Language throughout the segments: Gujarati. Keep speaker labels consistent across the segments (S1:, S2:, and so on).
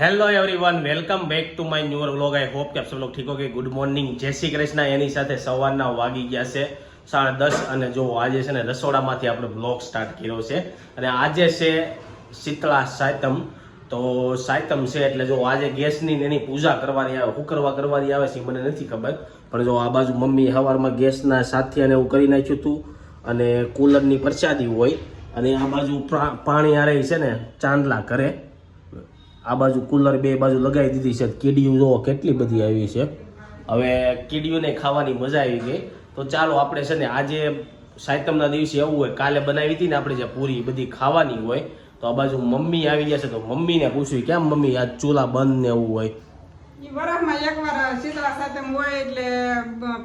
S1: Hello everyone welcome back to my new vlog I hope કે આપ સબ ઠીક હો કે ગુડ મોર્નિંગ જય શ્રી કૃષ્ણ એની સાથે સવારના વાગી ગયા છે સાડા દસ અને જો આજે છે ને રસોડામાંથી આપણે બ્લોગ સ્ટાર્ટ કર્યો છે અને આજે છે શીતળા સાયતમ તો સાયતમ છે એટલે જો આજે ગેસની એની પૂજા કરવાની આવે હું કરવા કરવાની આવે છે મને નથી ખબર. પણ જો આ બાજુ મમ્મી સવારમાં ગેસના સાથે અને એવું કરી નાખ્યું હતું અને કુલરની પરસાદી હોય અને આ બાજુ પાણી આરે છે ને ચાંદલા કરે. આ બાજુ કુલર બે બાજુ લગાવી દીધી છે. કીડીયું જોવો કેટલી બધી આવી છે. હવે કીડીઓને ખાવાની મજા આવી ગઈ. તો ચાલો આપણે છે ને આજે સાયતમના દિવસે એવું હોય, કાલે બનાવી હતી ને આપણે જે પૂરી બધી ખાવાની હોય, તો આ બાજુ મમ્મી આવી ગયા છે. તો મમ્મીને પૂછ્યું, કેમ મમ્મી આ ચૂલા બંધ ને એવું હોય?
S2: વરસમાં એકવાર શીતળા સાથે હોય એટલે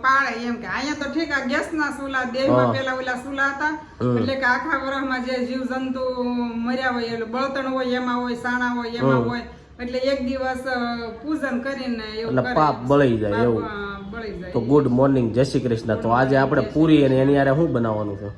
S2: પાળે એમ કે. અહીંયા તો ઠીક આ ગેસના ચૂલા
S1: હા.
S2: દેવમાં પેલા ઓલા સુલા હતા. એટલે કે આખા વરસમાં જે જીવ જંતુ મર્યા હોય એટલે બળતણ હોય એમાં હોય સાણા હોય એમાં હોય એટલે એક દિવસ પૂજન કરીને એવું
S1: પાપ બળી જાય એવું. તો ગુડ મોર્નિંગ જય શ્રી કૃષ્ણ. તો આજે આપણે પૂરી અને એની યારે શું બનાવવાનું છે?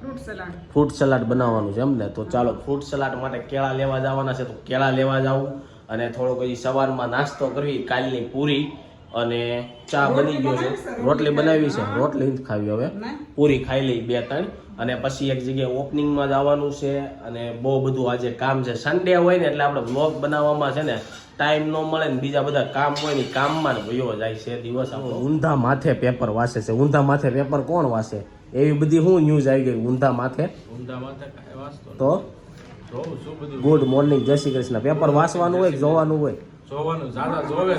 S2: ફ્રૂટ સલાડ
S1: ફ્રૂટ સલાડ બનાવવાનું છે એમ ને? તો ચાલો ફ્રૂટ સલાડ માટે કેળા લેવા જવાના છે. તો કેળા લેવા જાવું અને થોડોક હજી સવારમાં નાસ્તો કરવી કાલની પૂરી અને ચા બની ગયો છે. રોટલી બનાવી છે. રોટલી જ ખાવી હવે. પૂરી ખાઈ લઈ બે ત્રણ. અને પછી એક જગ્યાએ ઓપનિંગમાં જવાનું છે અને બહુ બધું આજે કામ છે. સન્ડે હોય ને એટલે આપણે વ્લોગ બનાવવામાં છે ને ટાઈમ ન મળે ને બીજા બધા કામ હોય ને કામમાં જ વયો જાય છે દિવસ આપણો. ઊંધા માથે પેપર વાંચે છે. ઊંધા માથે પેપર કોણ વાંચે એવી બધી શું ન્યૂઝ આવી ગઈ ઊંધા માથે.
S3: ઊંધા માથે
S1: તો? ગુડ મોર્નિંગ જય શ્રી કૃષ્ણ. પેપર વાંચવાનું હોય જોવાનું હોય?
S3: જોવાનું જોવે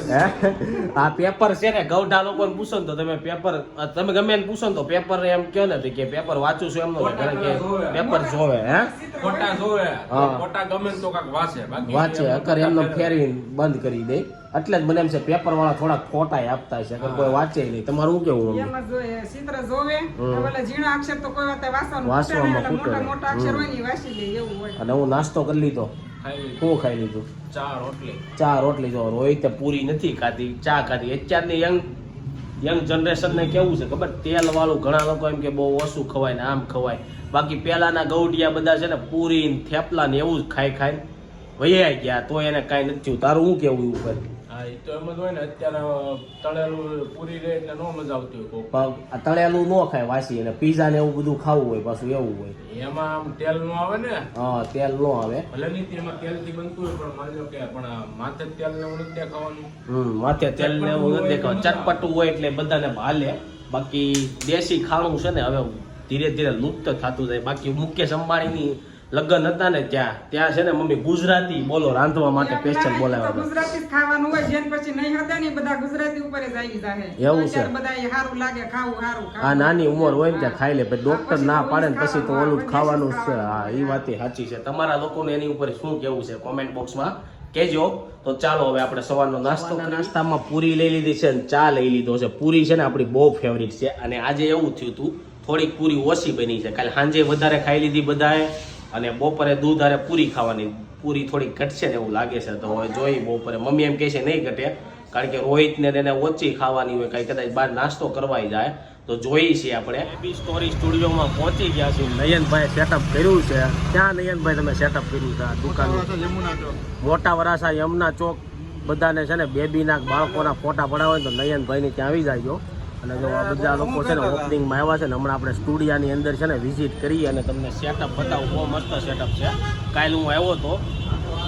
S1: આ પેપર છે ને ગૌઢા લોકોને પૂછો ને તો તમે પેપર તમે ગમે એને પૂછો ને તો પેપર એમ કહો ને કે પેપર વાંચું છું એમ નો કે પેપર જોવે. હે?
S3: ખોટા જોવે.
S1: હા.
S3: ગમે તો કાંઈક વાંચે.
S1: વાંચે અકર એમનો ફેરવી બંધ કરી દે. એટલે જ મને એમ છે પેપર વાળા થોડા ખોટા આપતા છે અગર કોઈ વાંચે નહીં. તમારું કેવું
S2: એમાં ચિત્ર જોવે
S1: હમ.
S2: ઓલા અક્ષર તો કોઈ વાતે વાંચવાનું
S1: વાંચવામાં
S2: ખૂટે નહીં,
S1: ખૂટે
S2: એટલે મોટા મોટા અક્ષર હોય ને વાંચી લે એવું હોય.
S1: અને હું નાસ્તો કરી લીધો. શું ખાઈ લીધું.
S3: ચા રોટલી?
S1: ચા રોટલી જો રોહિત પૂરી નથી ખાધી ચા ખાધી. અત્યારની યંગ યંગ જનરેશનને કેવું છે ખબર? તેલ વાળું ઘણા લોકો એમ કે બહુ ઓછું ખવાય ને આમ ખવાય. બાકી પેલાના ગૌડિયા બધા છે ને પૂરી ને થેપલા ને એવું જ ખાઈ ખાઈ વૈયા ગયા તો એને કાંઈ નથી થયું. તારું શું કેવું એવું ઉપર?
S3: એ તો એમ જ હોય ને અત્યારે તળેલું પૂરી રહે એટલે નો મજા આવતી હોય.
S1: પણ આ તળેલું ન ખાય વાસી અને પીઝા ને એવું બધું ખાવું હોય પાછું એવું હોય.
S3: એમાં આમ તેલ નો આવે ને?
S1: હા તેલ ન આવે.
S3: ભલે નહીં એમાં તેલથી બનતું હોય પણ માની કે પણ માથે તેલ ને એવું નથી દેખાવાનું.
S1: હમ માથે તેલ ને એવું નથી ચટપટું હોય એટલે બધાને ભાલે બાકી દેશી ખાણું છે ને હવે ધીરે ધીરે લુપ્ત થતું જાય. બાકી મુકેશ અંબાણીની લગ્ન હતા ને ત્યાં ત્યાં છે ને મમ્મી ગુજરાતી બોલો રાંધવા માટે સ્પેશિયલ બોલાવ્યા
S2: ગુજરાતી ખાવાનું હોય જેન પછી નહીં હતા ને બધા ગુજરાતી ઉપર જ આવી જાય
S1: એવું છે.
S2: બધા ઈ લાગે ખાવું સારું
S1: આ નાની ઉંમર હોય ને ત્યાં ખાઈ લે પછી ડોક્ટર ના પાડે ને પછી તો ઓલું ખાવાનું છે. હા એ વાત સાચી છે. તમારા લોકોને એની ઉપર શું કેવું છે કોમેન્ટ બોક્સમાં કહેજો તો ચાલો હવે આપણે સવારનો નાસ્તો નાસ્તામાં પૂરી લઈ લીધી છે અને ચા લઈ લીધો છે. પૂરી છે ને આપણી બહુ ફેવરિટ છે. અને આજે એવું થયું હતું થોડીક પૂરી ઓછી બની છે. કાલે સાંજે વધારે ખાઈ લીધી બધાએ. અને બપોરે દૂધ હારે પૂરી ખાવાની પૂરી થોડીક ઘટશે ને એવું લાગે છે. તો હવે જોઈ બપોરે મમ્મી એમ કહે છે નહીં ઘટે. કારણ કે રોહિતને તેને ઓછી ખાવાની હોય કાંઈ કદાચ બહાર નાસ્તો કરવાય જાય. તો જોઈ છીએ આપણે. બી સ્ટોરી સ્ટુડિયોમાં પહોંચી ગયા છીએ. નયનભાઈ સેટઅપ કર્યું છે. ક્યાં નયનભાઈ તમે સેટઅપ કર્યું છે દુકાન મોટા વરાસા યમુના ચોક. બધાને છે ને બેબીના બાળકોના ફોટા પડાવે તો નયનભાઈને ત્યાં આવી જાયજો અને જો આ બધા લોકો છે ને ઓપનિંગમાં આવ્યા છે ને, હમણાં આપણે સ્ટુડિયાની અંદર છે ને વિઝિટ કરી અને તમને સેટઅપ બતાવું, બહુ મસ્ત સેટઅપ છે. કાલ હું આવ્યો હતો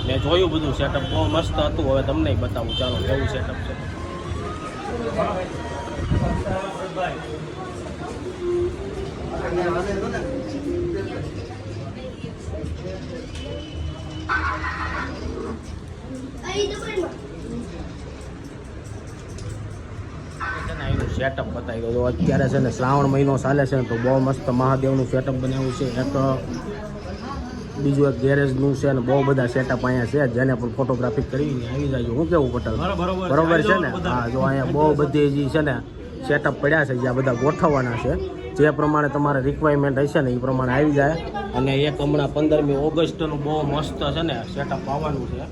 S1: મેં જોયું બધું સેટઅપ બહુ મસ્ત હતું. હવે તમને બતાવું, ચાલો, કેવું સેટઅપ છે. સેટઅપ બતાવી દો અત્યારે છે ને શ્રાવણ મહિનો ચાલે છે ને તો બહુ મસ્ત મહાદેવનું સેટઅપ બનાવ્યું છે. એક બીજું એક ગેરેજનું છે ને બહુ બધા સેટઅપ અહીંયા છે. જેને પણ ફોટોગ્રાફી કરી આવી જાય હું કેવું પટેલ? બરોબર છે ને? હા જો અહીંયા બહુ બધી જે છે ને સેટઅપ પડ્યા છે જ્યાં બધા ગોઠવવાના છે. જે પ્રમાણે તમારે રિક્વાયરમેન્ટ હશે ને એ પ્રમાણે આવી જાય. અને એક હમણાં પંદરમી ઓગસ્ટનું બહુ મસ્ત છે ને સેટઅપ આવવાનું છે.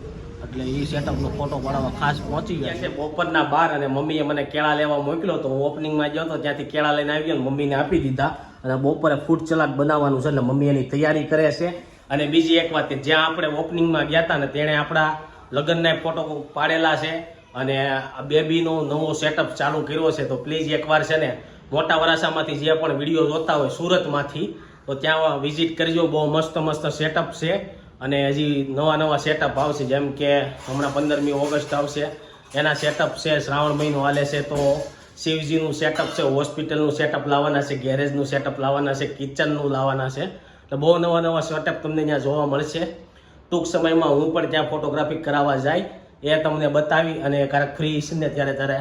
S1: એટલે એ સેટઅપનો ફોટો પાડવા ખાસ પહોંચી ગયા છે બપોરના બાર અને મમ્મીએ મને કેળા લેવા મોકલ્યો તો હું ઓપનિંગમાં ગયો તો ત્યાંથી કેળા લઈને આવી ગયો મમ્મીને આપી દીધા. અને બપોરે ફૂડ સલાડ બનાવવાનું છે એટલે મમ્મી એની તૈયારી કરે છે. અને બીજી એક વાત જ્યાં આપણે ઓપનિંગમાં ગયા હતા ને તેણે આપણા લગ્નના ફોટો પાડેલા છે. અને આ બેબીનો નવો સેટઅપ ચાલુ કર્યો છે. તો પ્લીઝ એકવાર છે ને મોટા વરાસામાંથી જે પણ વીડિયો જોતા હોય સુરતમાંથી, તો ત્યાં વિઝિટ કરજો. બહુ મસ્ત મસ્ત સેટઅપ છે. અને હજી નવા નવા સેટઅપ આવશે. જેમ કે હમણાં પંદરમી ઓગસ્ટ આવશે. એના સેટઅપ છે, શ્રાવણ મહિનો હાલે છે, તો શિવજીનું સેટઅપ છે, હોસ્પિટલનું સેટઅપ લાવવાના છે ગેરેજનું સેટઅપ લાવવાના છે કિચનનું લાવવાના છે. તો બહુ નવા નવા સેટઅપ તમને ત્યાં જોવા મળશે. ટૂંક સમયમાં હું પણ ત્યાં ફોટોગ્રાફી કરાવવા જાય. એ તમને બતાવી અને ક્યારેક ફ્રી છે ને ત્યારે ત્યારે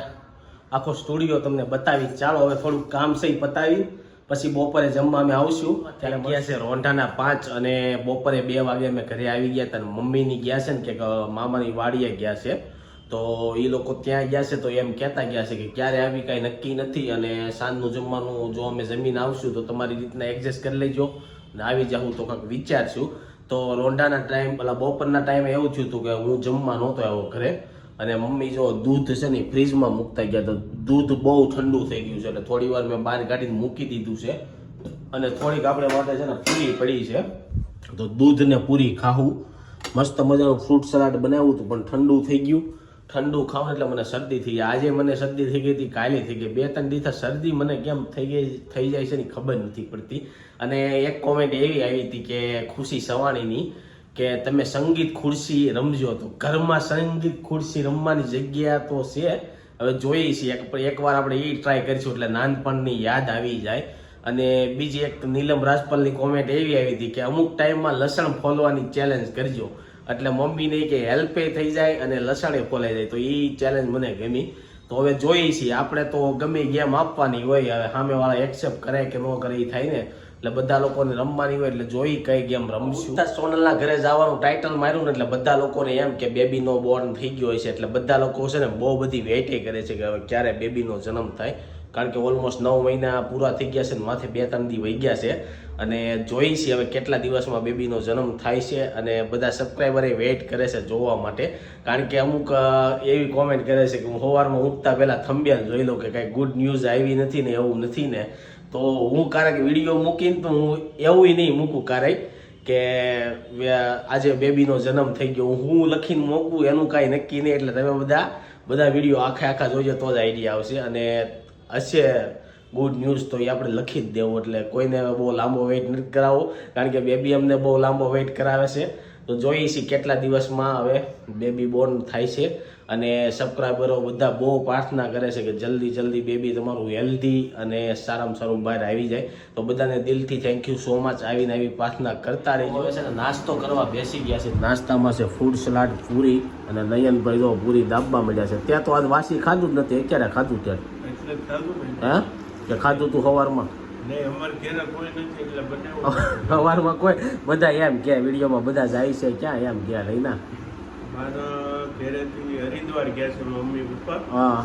S1: આખો સ્ટુડિયો તમને બતાવી. ચાલો, હવે થોડુંક કામ છે એ પતાવી. પછી બપોરે જમવા અમે આવશું. ત્યારે ગયા છે રોંઢાના પાંચ અને બપોરે બે વાગે અમે ઘરે આવી ગયા હતા મમ્મીની ગયા છે ને કે મામાની વાડીએ ગયા છે. તો એ લોકો ત્યાં ગયા છે તો એમ કહેતા ગયા છે કે ક્યારે આવી, કાંઈ નક્કી નથી અને સાંજનું જમવાનું જો અમે જમીન આવશું તો તમારી રીતના એડજસ્ટ કરી લેજો અને આવી જાઉં તો કાંઈક વિચારશું. તો રોંઢાના ટાઈમ પેલા બપોરના ટાઈમે એવું થયું હતું કે હું જમવા નહોતો આવ્યો ઘરે. અને મમ્મી જો દૂધ છે ને ફ્રીજમાં મૂકતા ગયા તો દૂધ બહુ ઠંડુ થઈ ગયું છે. એટલે થોડી વાર મેં બહાર કાઢીને મૂકી દીધું છે. અને થોડીક આપણે માટે છે ને પૂરી પડી છે. તો દૂધ ને પૂરી ખાવું. મસ્ત મજાનું ફ્રૂટ સલાડ બનાવ્યું હતું, પણ ઠંડુ થઈ ગયું. ઠંડુ ખાવ એટલે મને શરદી થઈ ગઈ. આજે મને શરદી થઈ ગઈ હતી, કાલે થઈ ગઈ. બે ત્રણ દિવસ શરદી મને કેમ થઈ ગઈ, થઈ જાય છે ને ખબર નથી પડતી. અને એક કોમેન્ટ એવી આવી હતી કે ખુશી સવાણીની કે તમે સંગીત ખુરશી રમજો તો ઘરમાં સંગીત ખુરશી રમવાની જગ્યા તો છે. હવે જોઈએ છીએ એક એકવાર આપણે એ ટ્રાય કરીશું એટલે નાનપણની યાદ આવી જાય. અને બીજી એક નીલમ રાજપલની કોમેન્ટ એવી આવી હતી કે અમુક ટાઈમમાં લસણ ફોલવાની ચેલેન્જ કરજો. એટલે મમ્મીને કે હેલ્પે થઈ જાય અને લસણે ફોલાઈ જાય. તો એ ચેલેન્જ મને ગમી. તો હવે જોઈએ છીએ આપણે તો ગમે ગેમ આપવાની હોય, હવે સામેવાળા એક્સેપ્ટ કરે કે ન કરે એ થાય ને. એટલે બધા લોકોને રમવાની હોય એટલે જોઈ કઈ ગેમ રમશું. સોનલના ઘરે જવાનું ટાઇટલ માર્યું ને એટલે બધા લોકોને એમ કે બેબીનો બોર્ન થઈ ગયો હોય છે. એટલે બધા લોકો છે ને બહુ બધી વેઇટે કરે છે કે હવે ક્યારે બેબીનો જન્મ થાય. કારણ કે ઓલમોસ્ટ નવ મહિના પૂરા થઈ ગયા છે ને માથે બે ત્રણ દી વહી ગયા છે. અને જોઈ છે હવે કેટલા દિવસમાં બેબીનો જન્મ થાય છે અને બધા સબસ્ક્રાઈબરે વેઇટ કરે છે જોવા માટે. કારણ કે અમુક એવી કોમેન્ટ કરે છે કે હું સવારમાં ઉઠતા પહેલાં થંબિયાલ જોઈ લઉં કે કાંઈ ગુડ ન્યૂઝ આવી નથી ને એવું નથી ને. તો હું ક્યારેક વીડિયો મૂકીને તો હું એવું નહીં મૂકું ક્યારેક કે આજે બેબીનો જન્મ થઈ ગયો. હું લખીને મૂકું, એનું કાંઈ નક્કી નહીં. એટલે તમે બધા બધા વીડિયો આખા આખા જોજો, તો જ આઈડિયા આવશે. અને હશે ગુડ ન્યૂઝ તો એ આપણે લખી જ દેવું. એટલે કોઈને બહુ લાંબો વેઇટ નથી કરાવવો. કારણ કે બેબી અમને બહુ લાંબો વેઇટ કરાવે છે. તો જોઈએ છીએ કેટલા દિવસમાં હવે બેબી બોર્ન થાય છે. અને સબસ્ક્રાઈબરો બધા બહુ પ્રાર્થના કરે છે કે જલ્દી જલ્દી બેબી તમારું હેલ્ધી અને સારામાં સારું બહાર આવી જાય. તો બધાને દિલથી થેન્ક યુ સો મચ આવીને આવી પ્રાર્થના કરતા રહેજો. છે ને નાસ્તો કરવા બેસી ગયા છે. નાસ્તામાં છે ફૂડ સલાડ પૂરી અને નયનભાઈ જો પૂરી દાબવા મળ્યા છે. ત્યાં તો આજ વાસી ખાધું જ નથી અત્યારે ખાધું ત્યારે
S3: હા
S1: હે? કે ખાધું તું સવારમાં
S3: નહીં અમારે ઘેરે કોઈ નથી એટલે બનાવ્યું
S1: સવારમાં કોઈ? બધા એમ કે વિડીયોમાં બધા જાય છે ક્યાં એમ ગયા લઈને
S3: મારા ઘેરેથી હરિદ્વાર ગયા છે મમ્મી પપ્પા.
S1: હા.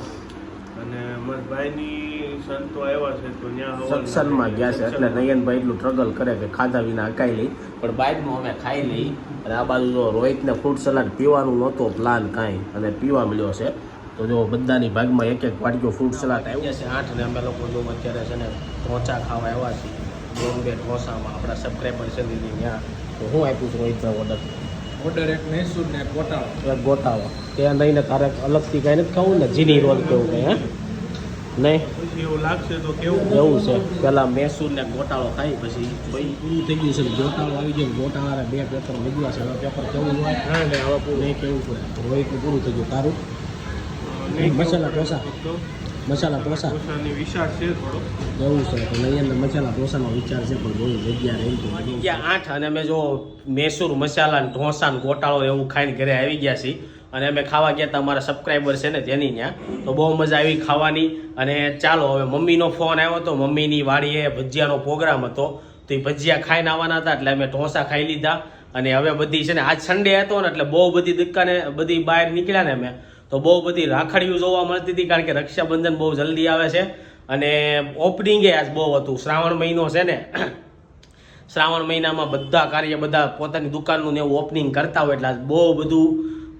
S3: અને મારા ભાઈની સંતો આવ્યા છે તો ત્યાં
S1: સત્સંગમાં ગયા છે. એટલે નયનભાઈ એટલું સ્ટ્રગલ કરે કે ખાધા વિના અકાઈ લઈ. પણ બાઇકનું અમે ખાઈ લઈ. અને આ બાજુ જો રોહિતને ફ્રૂટ સલાડ પીવાનું નહોતો પ્લાન કાંઈ. અને પીવા મળ્યો છે. તો જો બધાની ભાગમાં એક એક વાટકીઓ ફ્રૂટ સલાડ આવ્યા. છે આઠ ને અમે લોકો જો અત્યારે છે ને ઢોંચા ખાવા આવ્યા છીએ. બોમ્બે ઢોસામાં આપણા સબસ્ક્રાઈબર છે દીદી ત્યાં. તો હું આપ્યું છું રોહિતભાઈ ઓર્ડર
S3: ઓર્ડર એક મૈસૂર ને એક ગોટાળો.
S1: એક ગોટાવો ત્યાં નહીં તારે અલગથી કાંઈ નથી ખાવું ને જીની રોલ કેવું કંઈ હે? નહીં?
S3: એવું લાગશે તો કેવું?
S1: એવું છે. પહેલાં મૈસૂર ને ગોટાળો ખાઈ પછી ભાઈ પૂરું થઈ ગયું છે. ગોટાળો આવી ગયો ગોટાળા બે પેપર વધ્યા છે. હવે પેપર કેવું હોય?
S3: ને હવે પૂરું.
S1: નહીં કેવું પડે. રોહિતનું પૂરું થઈ ગયું. તારું? મસાલા ઢોસા?
S3: તો
S1: મસાલા ઢોસા.
S3: ઢોસાની વિશાળ છે થોડો
S1: એવું છે તો નયનને મસાલા ઢોસાનો વિચાર છે પણ બહુ જગ્યા રહી ગયા આઠ અને અમે જો મૈસૂર મસાલા ઢોસા ગોટાળો એવું ખાઈને ઘરે આવી ગયા છીએ. અને અમે ખાવા ગયા હતા અમારા સબસ્ક્રાઈબર છે ને તેની ત્યાં. તો બહુ મજા આવી ખાવાની. અને ચાલો હવે મમ્મીનો ફોન આવ્યો હતો મમ્મીની વાડીએ ભજીયાનો પ્રોગ્રામ હતો. તો એ ભજીયા ખાઈને આવવાના હતા એટલે અમે ઢોસા ખાઈ લીધા. અને હવે બધી છે ને આજ સન્ડે હતો ને એટલે બહુ બધી દુકાને બધી બહાર નીકળ્યા ને અમે. તો બહુ બધી રાખડીઓ જોવા મળતી હતી કારણ કે રક્ષાબંધન બહુ જલ્દી આવે છે. અને ઓપનિંગે આજ બહુ હતું. શ્રાવણ મહિનો છે ને. શ્રાવણ મહિનામાં બધા કાર્ય બધા પોતાની દુકાનનું ને એવું ઓપનિંગ કરતા હોય એટલે આજ બહુ બધું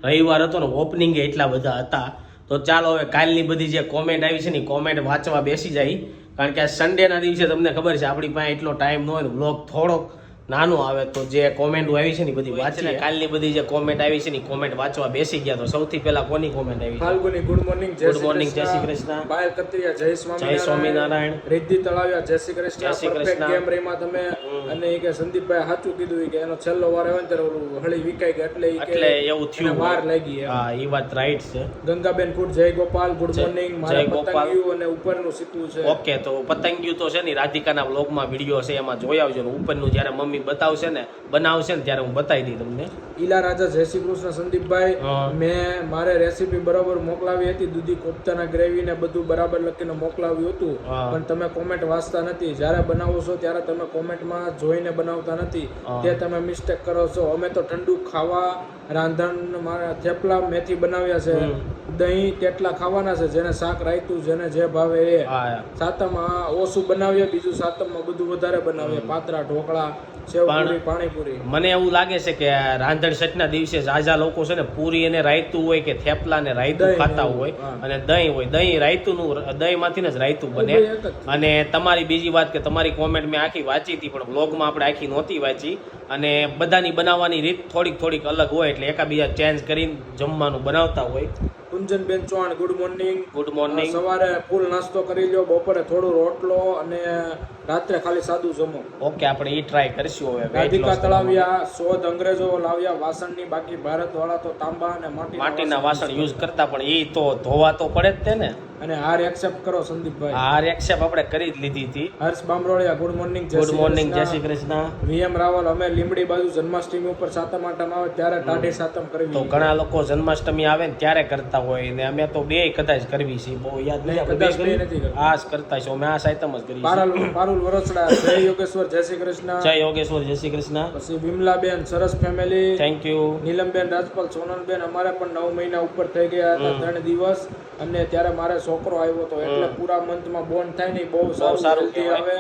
S1: રવિવાર હતો ને ઓપનિંગે એટલા બધા હતા. તો ચાલો હવે કાલની બધી જે કોમેન્ટ આવી છે ને કોમેન્ટ વાંચવા બેસી જાય. કારણ કે આ સન્ડેના દિવસે તમને ખબર છે આપણી પાસે એટલો ટાઈમ ન હોય ને બ્લોગ થોડોક નાનું આવે તો જે કોમેન્ટ આવી છે ને બધી વાંચીને કાલની બધી જે કોમેન્ટ આવી છે ને કોમેન્ટ વાંચવા બેસી ગયા તો સૌથી પહેલા કોની કોમેન્ટ આવી
S3: ફાલ્ગુની ગુડ મોર્નિંગ જય
S1: Good
S3: શ્રી
S1: જય શ્રી
S3: કૃષ્ણ. બાયલ કત્રિયા જય
S1: જય
S3: સ્વામિનારાયણ. રિદ્ધિ તળાવિયા જય શ્રી કૃષ્ણ.
S1: જય શ્રી કૃષ્ણ.
S3: game રમ્યા તમે અને એ કે સંદીપભાઈ સાચું કીધું કે એનો છેલ્લો વાર આવે ને ત્યારે ઓલું હળી વિકાઈ કે એટલે
S1: એટલે એવું થયું.
S3: વાર લાગી.
S1: હા એ વાત રાઈટ છે.
S3: ગંગાબેન કુટ જય ગોપાલ ગુડ
S1: જય-
S3: મોર્નિંગ.
S1: જય
S3: મારા
S1: ગોપાલ.
S3: પતંગિયું અને ઉપરનું સીતું છે.
S1: ઓકે તો પતંગિયું તો છે ને રાધિકાના બ્લોગમાં વીડિયો છે એમાં જોઈ આવજો ને ઉપરનું જ્યારે મમ્મી બતાવશે ને બનાવશે ને ત્યારે હું બતાવી દઈ તમને.
S3: ઈલા રાજા જય શ્રી કૃષ્ણ સંદીપભાઈ. મેં મારે રેસીપી બરાબર મોકલાવી હતી દૂધી કોફતાના ગ્રેવી ને બધું બરાબર લખીને મોકલાવ્યું હતું. પણ તમે કોમેન્ટ વાંચતા નથી. જ્યારે બનાવો છો ત્યારે તમે કોમેન્ટમાં જોઈને બનાવતા નથી. તે તમે મિસ્ટેક કરો છો. અમે તો ઠંડુ ખાવા રાંધણ મારા થેપલા મેથી બનાવ્યા છે. દહીં તેટલા ખાવાના છે. જેને શાક રાખ્યું જેને જે ભાવે એ. સાતમ ઓછું બનાવીએ બીજું સાતમમાં બધું વધારે બનાવીએ. પાતરા ઢોકળા
S1: મને એવું લાગે છે કે રાંધણ છઠના દિવસે ઝાઝા લોકો છે ને પૂરી અને રાયતું હોય કે થેપલા ને રાયતું
S3: દહીં
S1: ખાતા હોય અને દહીં હોય. દહીં રાયતું નું દહીં માંથી જ રાયતું બને. અને તમારી બીજી વાત કે તમારી કોમેન્ટ મેં આખી વાંચી હતી પણ બ્લોગમાં આપણે આખી નહોતી વાંચી. અને બધાની બનાવવાની રીત થોડીક થોડીક અલગ હોય એટલે એકાબીજા ચેન્જ કરીને જમવાનું બનાવતા હોય.
S3: Kunjanben Chauhan good morning
S1: good morning
S3: સવારે ફૂલ નાસ્તો કરી લ્યો બપોરે થોડો રોટલો અને રાત્રે ખાલી સાદું જમો.
S1: ઓકે આપણે ઈ ટ્રાય કરીશું હવે
S3: રાધિકા
S1: માટે.
S3: તળાવિયા શોધ અંગ્રેજો લાવ્યા વાસણની બાકી ભારત વાળા તો તાંબા અને માટીના
S1: માટીના વાસણ યુઝ કરતા પણ ઈ તો ધોવા તો પડે જ તે ને
S3: અને હાર એક્સેપ્ટ કરો સંદીપભાઈ.
S1: હાર એક્સેપ આપણે કરી જ લીધી હતી.
S3: Harsh Bamroliya good morning
S1: good morning જય શ્રી કૃષ્ણ.
S3: વીએમ રાવલ અમે લીમડી બાજુ જન્માષ્ટમી ઉપર સાતમ આઠમ આવે ત્યારે ટાઢે સાતમ કરવી
S1: તો ઘણા લોકો જન્માષ્ટમી આવે ને ત્યારે કરતા હોય ને અમે તો બે કદાચ કરવી છે બહુ યાદ નથી આપણે?
S3: નથી
S1: આ જ કરતા છે અમે આ સાયતમ જ કરી
S3: પારુલ પારુલ વરસડા જય યોગેશ્વર જય શ્રી કૃષ્ણ.
S1: જય યોગેશ્વર જય શ્રી કૃષ્ણ.
S3: પછી વિમલાબેન સરસ family
S1: thank you
S3: Neelamben Rajpal Sonalben અમારે પણ નવ મહિના ઉપર થઈ ગયા હતા ત્રણ દિવસ. અને ત્યારે મારે છોકરો આવ્યો હતો એટલે પૂરા મંથમાં બોન્ડ થાય ને બહુ સારું આવે.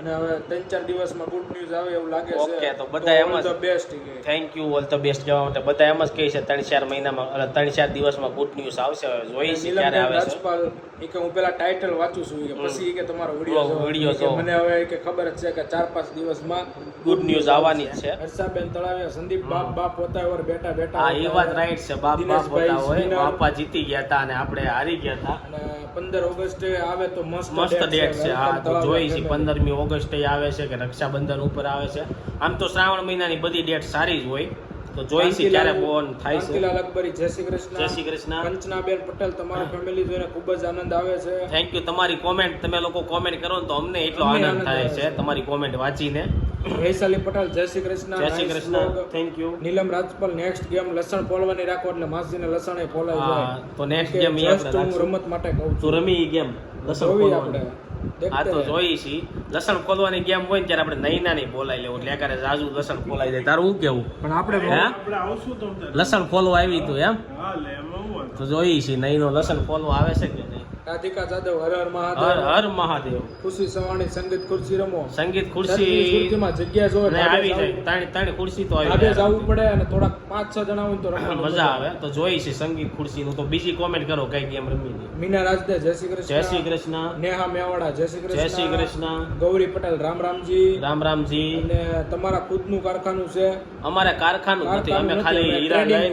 S3: અને હવે ત્રણ ચાર દિવસમાં ગુડ ન્યૂઝ આવે એવું લાગે છે.
S1: તો બધા એમ જ-
S3: best
S1: thank you all the best જવા માટે. બધા એમ જ કહે છે ત્રણ ચાર મહિનામાં એટલે ત્રણ ચાર દિવસમાં ગુડ ન્યૂઝ આવશે. જોઈએ છીએ ક્યારે આવે છે.
S3: ઈ કે હું પેલા ટાઇટલ વાંચું છું. કે પછી કે તમારો વીડિયો
S1: જો.
S3: મને હવે કે ખબર જ છે કે ચાર પાંચ દિવસમાં
S1: ગુડ ન્યૂઝ આવવાની જ છે.
S3: હર્ષાબેન તળાવે સંદીપ બાપ બાપ પોતા ઓર બેટા બેટા
S1: હા એ વાત રાઈટ છે. બાપ બાપ પોતા હોય બાપા જીતી ગયા હતા અને આપણે હારી ગયા હતા
S3: અને પંદર ઓગસ્ટે આવે તો મસ્ત
S1: મસ્ત ડેટ છે. હા તો જોઈ છે પંદરમી ઓગસ્ટે આવે છે કે રક્ષાબંધન ઉપર આવે છે. આમ તો શ્રાવણ મહિનાની બધી ડેટ સારી જ હોય. તો જોઈ છે ક્યારે બોન થાય છે.
S3: કાંતિલાલ અકબરી જય શ્રી કૃષ્ણ.
S1: જય શ્રી કૃષ્ણ.
S3: કંચનાબેન પટેલ તમારા ફેમિલી જોઈને ખૂબ જ આનંદ આવે છે.
S1: થેન્ક યુ તમારી કોમેન્ટ તમે લોકો કોમેન્ટ કરો ને તો અમને એટલો આનંદ થાય છે. તમારી કોમેન્ટ વાંચીને.
S3: વૈશાલી પટેલ જય શ્રી કૃષ્ણ
S1: જય Shri Krishna. Thank you
S3: Neelam Rajpal next game લસણ ફોલવાની રાખો એટલે માસીને લસણ એ ફોલાઈ જાય.
S1: તો નેક્સ્ટ ગેમ એ આપણે
S3: હું રમત માટે કહું છું.
S1: રમી ગેમ લસણ
S3: પોલવાની.
S1: આ તો જોઈ છી. લસણ ખોલવાની ગેમ હોય ત્યારે આપણે નૈના નહીં બોલાઈ લેવું. એટલે એકારે જાજુ લસણ ખોલાઈ જાય. તારું શું કેવું?
S3: પણ આપણે
S1: હે? લસણ ખોલવા આવી તું એમ? તો જોઈ છી નૈનો લસણ ખોલવા આવે છે કે? નહીં
S3: રાધિકા જાદવ હર હર
S1: હર
S3: મહાદેવ.
S1: હર મહાદેવ.
S3: ખુશી સવાણી સંગીત ખુરશી રમો.
S1: સંગીત ખુરશી
S3: ખુરશીમાં જગ્યા જોવે
S1: ને આવી જાય. ત્રણ તાણી ખુરશી તો આવી જાય.
S3: જવું પડે અને થોડાક પાંચ છ જણા હોય તો
S1: મજા આવે. તો જોઈ છે સંગીત ખુરશી નું તો બીજી કોમેન્ટ કરો કઈ ગેમ રમી હતી
S3: મીના રાજદે જય શ્રી કૃષ્ણ.
S1: જય શ્રી કૃષ્ણ.
S3: નેહા મેવાડા જય શ્રી કૃષ્ણ
S1: જય શ્રી કૃષ્ણ.
S3: ગૌરી પટેલ રામ રામજી.
S1: રામ રામજી.
S3: અને તમારા ખુદનું કારખાનું છે.
S1: અમારે કારખાનું નથી. અમે ખાલી હીરા
S3: લઈ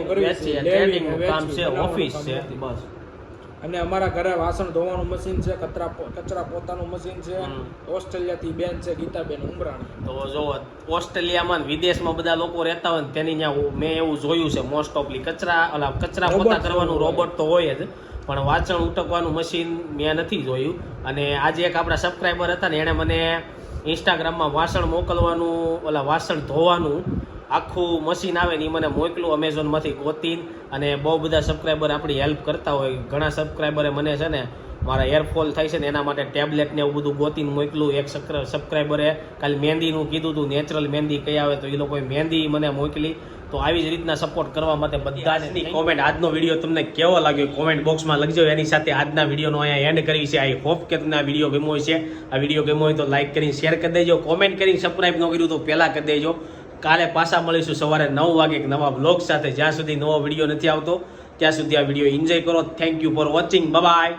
S1: ટ્રેડિંગનું કામ છે. ઓફિસ છે. બસ.
S3: અને અમારા ઘરે વાસણ ધોવાનું મશીન છે કચરા કચરા પોતાનું મશીન છે. ઓસ્ટ્રેલિયાથી બેન છે ગીતાબેન ઉમરાણી.
S1: તો જો ઓસ્ટ્રેલિયામાં વિદેશમાં બધા લોકો રહેતા હોય ને તેની ત્યાં મેં એવું જોયું છે મોસ્ટ ઓફલી કચરા ઓલા કચરા પોતા કરવાનું રોબોટ તો હોય જ પણ વાંચણ ઉટકવાનું મશીન મેં નથી જોયું. અને આજે એક આપણા સબસ્ક્રાઈબર હતા ને એણે મને ઇન્સ્ટાગ્રામમાં વાસણ મોકલવાનું ઓલા વાસણ ધોવાનું આખું મશીન આવે ને એ મને મોકલું અમેઝોનમાંથી ગોતીને અને બહુ બધા સબસ્ક્રાઈબર આપણી હેલ્પ કરતા હોય. ઘણા સબસ્ક્રાઈબરે મને છે ને મારા એરફોલ થાય છે ને એના માટે ટેબ્લેટ ને એવું બધું ગોતીને મોકલું. એક સબસ્ક્રાઈબરે કાલે મહેંદીનું કીધું હતું નેચરલ મહેંદી કઈ આવે તો એ લોકોએ મહેંદી મને મોકલી. તો આવી જ રીતના સપોર્ટ કરવા માટે બધા જ કોમેન્ટ આજનો વીડિયો તમને કેવો લાગ્યો? કોમેન્ટ બોક્સમાં લખજો. એની સાથે આજના વિડીયોનો અહીંયા એન્ડ કરી છે. આઈ હોપ કે તમને આ વીડિયો ગમ્યો હોય છે આ વીડિયો ગમ્યો હોય તો લાઇક કરીને શેર કરી દેજો. કોમેન્ટ કરીને સબસ્ક્રાઈબ ન કર્યું તો પહેલાં કરી દેજો. કાલે પાછા મળીશું સવારે નવ વાગે એક નવા બ્લોગ સાથે. જ્યાં સુધી નવો વીડિયો નથી આવતો, ત્યાં સુધી આ વીડિયો એન્જોય કરો. Thank you for watching bye